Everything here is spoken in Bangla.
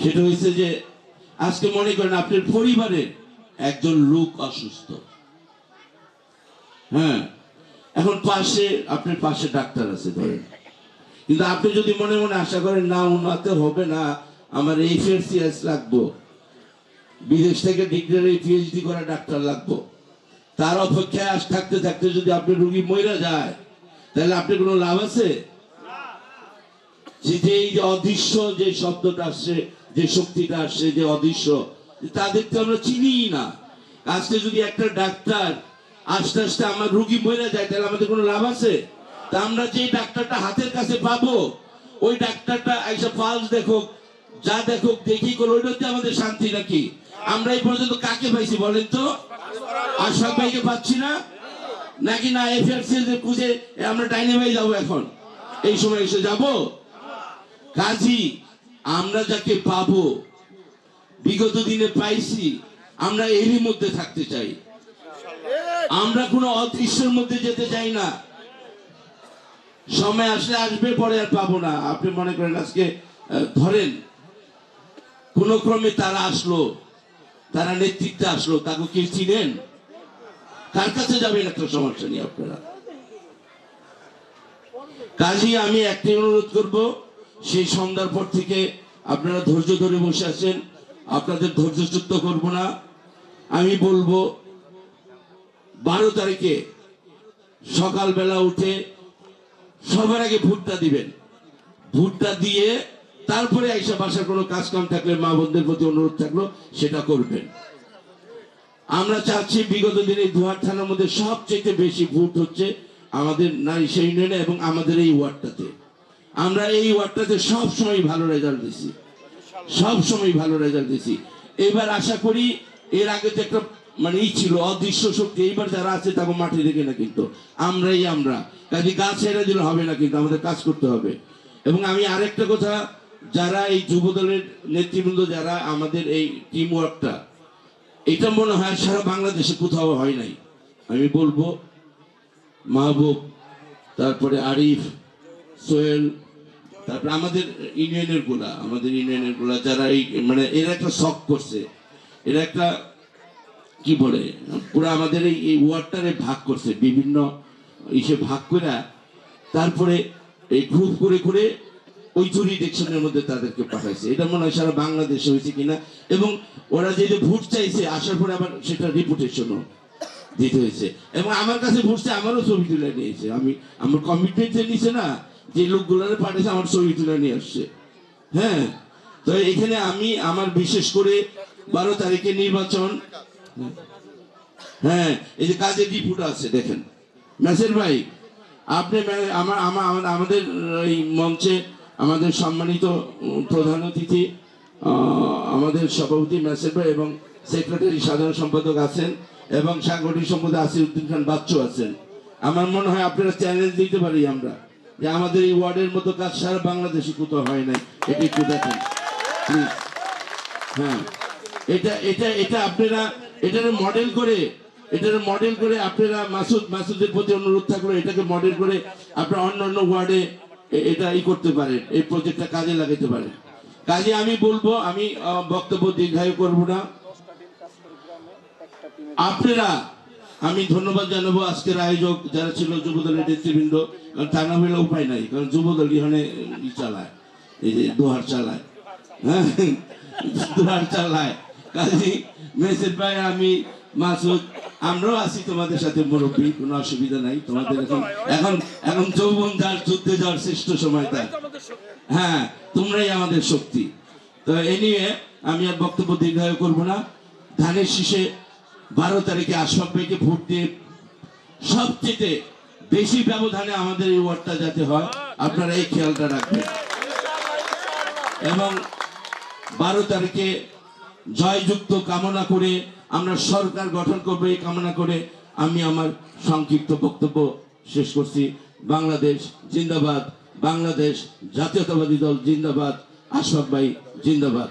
সেটা হয়েছে যে, আজকে মনে করেন আপনার পরিবারের একজন লোক অসুস্থ। হ্যাঁ এখন পাশে, আপনার পাশে ডাক্তার আছে ধরেন। কিন্তু আপনি যদি মনে মনে আশা করেন, না উন্নত হবে না, আমার এই লাগবো, বিদেশ থেকে ডিগ্রি পিএইচডি করা ডাক্তার লাগবো। তার অপেক্ষায় আজ থাকতে থাকতে যদি আপনি রুগী মইরা যায়, তাহলে আপনি কোনো লাভ আছে? যে এই যে অদৃশ্য, যে শব্দটা আসছে, যে শক্তিটা আসছে, যে অদৃশ্য তাদের তো আমরা চিনি না। আজকে যদি একটা ডাক্তার আস্তে আস্তে আমার রুগী মরে যায়, তাহলে আমাদের কোনো লাভ আছে? তা আমরা যে ডাক্তারটা হাতের কাছে পাবো, ওই ডাক্তারটা এসে ফালস দেখো যা দেখো দেখি করো ওইটাতে আমাদের শান্তি নাকি? আমরা এই পর্যন্ত কাকে পাইছি বলেন তো? আশরাফ ভাইকে পাচ্ছি না? নাকি না এফআরসি খুঁজে আমরা ডাইনে ভাই যাব এখন? এই সময় এসে যাব? কাজী আমরা যাকে পাবো, বিগত দিনে পাইছি, আমরা এরই মধ্যে থাকতে চাই। আমরা কোনো অদৃশ্যের মধ্যে যেতে চাই না। সময় আসলে আসবে, পরে আর পাবো না। আপনি মনে করেন আজকে ধরেন, কোন ক্রমে তারা আসলো, তারা নেতৃত্বে আসলো, তাকে কি চিনেন? কার কাছে যাবেন একটা সমস্যা নিয়ে আপনারা? কাজী, আমি একটাই অনুরোধ করব সেই সন্ধ্যার পর থেকে আপনারা ধৈর্য ধরে বসে আছেন। আপনাদের ধৈর্যচ্যুত করব না। আমি বলব, বারো তারিখে সকালবেলা উঠে সবার আগে ভোটটা দিবেন। ভোটটা দিয়ে তারপরে আইসা বাসার কোনো কাজ কাম থাকলে মা বোনদের প্রতি অনুরোধ থাকল, সেটা করবেন। আমরা চাচ্ছি বিগত দিনে দুহার থানার মধ্যে সবচেয়ে বেশি ভোট হচ্ছে আমাদের নারী ইউনিয়নে এবং আমাদের এই ওয়ার্ডটাতে। আমরা এই ওয়ার্ডটাতে সব সময় ভালো রেজাল্ট দিছি। সব সময় ভালো রেজাল্ট দিছি। এবার আশা করি এর আগে তো একটা মানে ই ছিল, অদৃশ্য শক্তি, এইবার যারা আছে তাকে মাঠে রেখে না কিন্তু। আমরাই আমরা। কাজে গাছ ছেড়ে দিলে হবে না কিন্তু, আমাদের কাজ করতে হবে। এবং আমি আরেকটা কথা, যারা এই যুব দলের নেতৃবৃন্দ, যারা আমাদের এই টিম ওয়ার্কটা এটা মনে হয় সারা বাংলাদেশে কোথাও হয় নাই। আমি বলব, মাহবুব, তারপরে আরিফ সোহেল, তারপরে আমাদের ইউনিয়নেরগুলা, আমাদের ইউনিয়নেরগুলা যারা এই মানে এরা একটা শখ করছে। এরা একটা, কি বলে পুরো আমাদের এই ওয়ার্ডটারে ভাগ করছে, বিভিন্ন ইসে ভাগ করে, তারপরে এই গ্রুপ করে করে ওই চুরি জুরিডিকশনের মধ্যে তাদেরকে পাঠাইছে। এটা মনে হয় সারা বাংলাদেশে হয়েছে কিনা, এবং ওরা যে যে ভোট চাইছে, আসার পরে আবার সেটা রিপুটেশনও দিতে হয়েছে। এবং আমার কাছে ভোটছে আমারও ছবি তুলে নিয়েছে। আমি, আমার কমিটমেন্ট নিয়েছে না যে লোকগুলোরে পাঠিয়েছে, আমার ছবি তুলে নিয়ে আসছে। হ্যাঁ? তো এখানে আমি আমার বিশেষ করে বারো তারিখে নির্বাচন। হ্যাঁ? এই যে কাজে ডিপুট আছে, দেখেন। নাসির ভাই, আপনি আমার আমার আমাদের এই মঞ্চে আমাদের সম্মানিত প্রধান অতিথি আমাদের সভাপতি নাসির ভাই এবং সেক্রেটারি সাধারণ সম্পাদক আছেন এবং সাংগঠনিক সম্পাদক আসিরউদ্দিন খান বাচ্চু আছেন। আমার মনে হয় আপনারা চ্যালেঞ্জ দিতে পারি আমরা। যে আমাদের এই ওয়ার্ডের মতো কাজ সারা বাংলাদেশে কোথাও হয় নাই। এটা একটু দেখেন। প্লিজ হ্যাঁ। এটা এটা এটা আপনারা, এটার মডেল করে, এটার মডেল করে আপনারা মাসুদ, মাসুদের প্রতি অনুরোধ থাকল এটাকে মডেল করে আপনারা অন্য অন্য ওয়ার্ডে এটা ই করতে পারেন, এই প্রজেক্টটা কাজে লাগাতে পারেন। কাজে আমি বলব, আমি বক্তব্য দীর্ঘায়ু করব না। আপনারা আমি ধন্যবাদ জানাব আজকের আয়োজক যারা ছিল যুবদলের নেতৃবৃন্দ, কারণ তা না হলে উপায় নাই, কারণ যুবদল এখানে চালায়, এই যে দোহার চালায় হ্যাঁ? দোহার চালায়। কাজী মেসেজ ভাই, আমি মাসুদ, আমরাও আছি তোমাদের সাথে মুরব্বী, কোনো অসুবিধা নাই, তোমাদের এখন এখন এখন যৌবন যার, যুদ্ধে যাওয়ার শ্রেষ্ঠ সময় তার। হ্যাঁ তোমরাই আমাদের শক্তি। তো এ নিয়ে আমি আর বক্তব্য দীর্ঘায়ু করব না। ধানের শীষে বারো তারিখে আশফাক ভাইকে ভোট দিয়ে সবচেয়ে বেশি ব্যবধানে আমাদের এই ওয়ার্ডটা যাতে হয়, আপনারা এই খেয়ালটা রাখবেন। এবং বারো তারিখে জয়যুক্ত কামনা করে আমরা সরকার গঠন করব, এই কামনা করে আমি আমার সংক্ষিপ্ত বক্তব্য শেষ করছি। বাংলাদেশ জিন্দাবাদ, বাংলাদেশ জাতীয়তাবাদী দল জিন্দাবাদ, আশফাক ভাই জিন্দাবাদ।